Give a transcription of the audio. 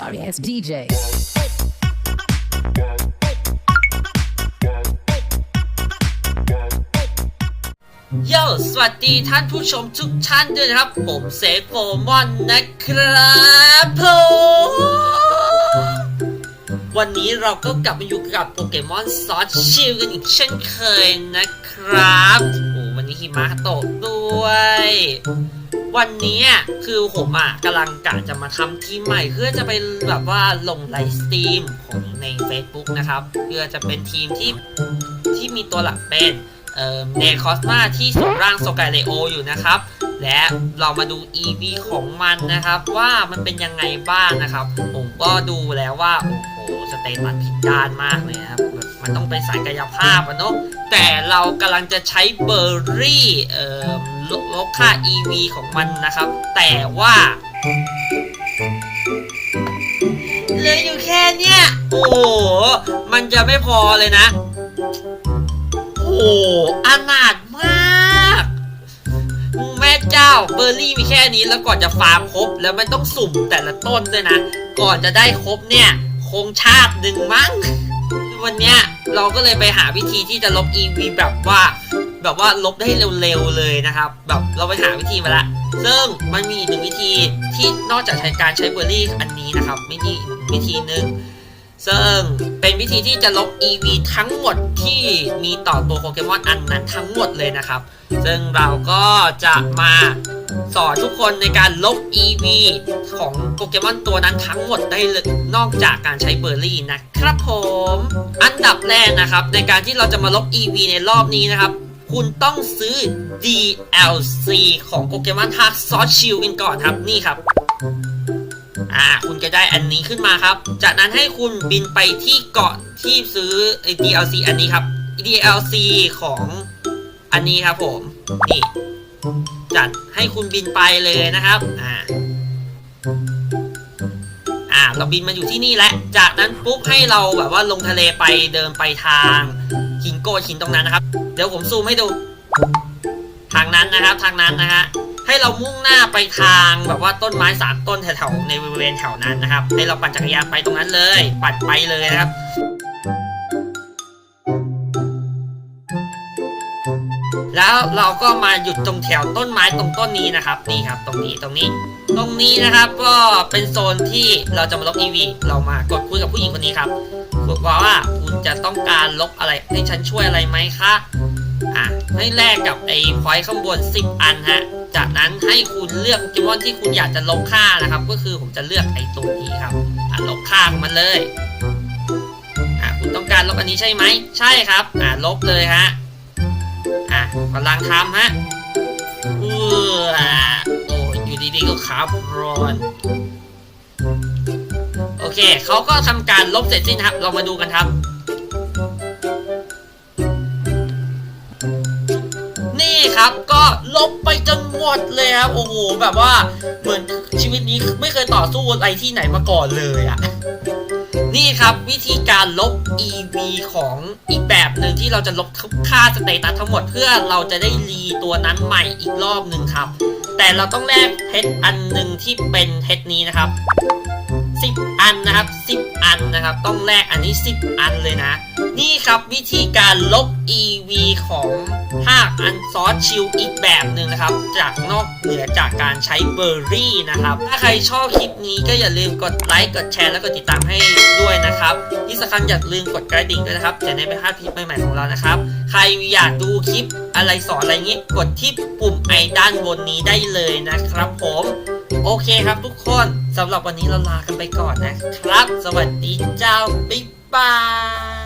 sorry as DJ. โยสวัสดีท่านผู้ชมทุกท่านด้วยนะครับ ผมเซฟโฟมอนนะครับผมวันนี้เราก็กลับมาอยู่กับโปเกมอนซอสชิลกันอีกเช่นเคยนะครับ โอ้วันนี้หิมะตกด้วย วันนี้คือผมอะกำลังกะจะมาทำทีมใหม่เพื่อจะไปแบบว่าลงไลฟ์สตรีมของใน Facebook นะครับเพื่อจะเป็นทีมที่ที่มีตัวหลักเป็นเอ่อเนคอสมาที่สวมร่างโซกายเลโออยู่นะครับ และเรามาดู EV ของมันนะครับ ว่ามันเป็นยังไงบ้างนะครับ ผมก็ดูแล้วว่า โอ้โห สเตตัสผิดด้านมากเลยครับแบบมันต้องเป็นสายกายภาพอะเนาะแต่เรากำลังจะใช้เบอร์รี่เอ่อ ลดลดค่า EV ของมันนะครับ แต่ว่าเหลืออยู่แค่เนี้ยโอ้โหมันจะไม่พอเลยนะ โอ้โหอนาถมาก แม่เจ้าเบอร์รี่มีแค่นี้แล้วก่อนจะฟาร์มครบ แล้วมันต้องสุ่มแต่ละต้นด้วยนะ ก่อนจะได้ครบเนี่ย คงชาติหนึ่งมั้งวันเนี้ยเราก็เลยไปหาวิธีที่จะลบ EV แบบว่า แบบว่าลบได้เร็วๆเลยนะครับ แบบเราไปหาวิธีมาละ ซึ่งมันมีอีกหนึ่งวิธีที่นอกจากใช้การใช้เบอร์รี่อันนี้นะครับวิธีวิธีหนึ่งซึ่งเป็นวิธีที่จะลบ EV ทั้งหมดที่มีต่อตัวโปเกมอนอันนั้นทั้งหมดเลยนะครับ ซึ่งเราก็จะมาสอนทุกคนในการลบ EV ของโปเกมอนตัวนั้นทั้งหมดได้เลยนอกจากการใช้เบอร์รี่นะครับผม อันดับแรกนะครับ ในการที่เราจะมาลบ EV ในรอบนี้นะครับ คุณต้องซื้อ DLC ของโปเกมอนทากซอสชิลกันก่อนครับนี่ครับอ่าคุณจะได้อันนี้ขึ้นมาครับ จากนั้นให้คุณบินไปที่เกาะที่ซื้อไอ DLC อันนี้ครับ DLC ของอันนี้ครับผมนี่จัดให้คุณบินไปเลยนะครับอ่าอ่าเราบินมาอยู่ที่นี่แล้วจากนั้นปุ๊บให้เราแบบว่าลงทะเลไปเดินไปทาง หินโกดหินตรงนั้นนะครับ เดี๋ยวผมซูมให้ดู ทางนั้นนะครับ ทางนั้นนะฮะให้เรามุ่งหน้าไปทางแบบว่าต้นไม้สามต้นแถวๆในบริเวณแถวนั้นนะครับ ให้เราปั่นจักรยานไปตรงนั้นเลย ปั่นไปเลยนะครับแล้วเราก็มาหยุดตรงแถวต้นไม้ตรงต้นนี้นะครับนี่ครับ ตรงนี้ตรงนี้ ตรงนี้นะครับก็เป็นโซนที่เราจะมาลบ EV เรามากดคุยกับผู้หญิงคนนี้ครับ บอกว่าคุณจะต้องการลบอะไรให้ฉันช่วยอะไรไหมคะอะให้แลกกับไอ้พอยต์ข้างบน 10 อันฮะ จากนั้นให้คุณเลือกโปเกมอนที่คุณอยากจะลบค่านะครับ ก็คือผมจะเลือกไอ้ตัวนี้ครับอะลบค่าของมันเลยอะคุณต้องการลบอันนี้ใช่ไหม ใช่ครับอะลบเลยฮะอะกำลังทำฮะเออโอ้อยู่ดีๆก็ขาบรอน เคเขาก็ทำการลบเสร็จสิ้นครับ เรามาดูกันครับ นี่ครับก็ลบไปจนหมดเลยครับ โอ้โหแบบว่าเหมือนชีวิตนี้ไม่เคยต่อสู้อะไรที่ไหนมาก่อนเลยอะนี่ครับวิธีการลบ EV ของอีกแบบหนึ่งที่เราจะลบค่าสเตตัสทั้งหมดเพื่อเราจะได้รีตัวนั้นใหม่อีกรอบหนึ่งครับ แต่เราต้องแลกเพชรอันหนึ่งที่เป็นเพชรนี้นะครับ 10 อันนะครับ 10 อันนะครับ ต้องแลกอันนี้ 10 อันเลยนะ นี่ครับวิธีการลบ EV ของภาคอันซอสชิลอีกแบบหนึ่งนะครับ จากนอกเหนือจากการใช้เบอร์รี่นะครับ ถ้าใครชอบคลิปนี้ก็อย่าลืมกดไลค์ กดแชร์ แล้วก็ติดตามให้ด้วยนะครับ ที่สำคัญอย่าลืมกดกระดิ่งด้วยนะครับ จะได้ไม่พลาดคลิปใหม่ๆของเรานะครับ ใครอยากดูคลิปอะไรสอนอะไรงี้กดที่ปุ่มไอด้านบนนี้ได้เลยนะครับผม โอเคครับทุกคน สำหรับวันนี้เราลากันไปก่อนนะครับ สวัสดีเจ้า บ๊ายบาย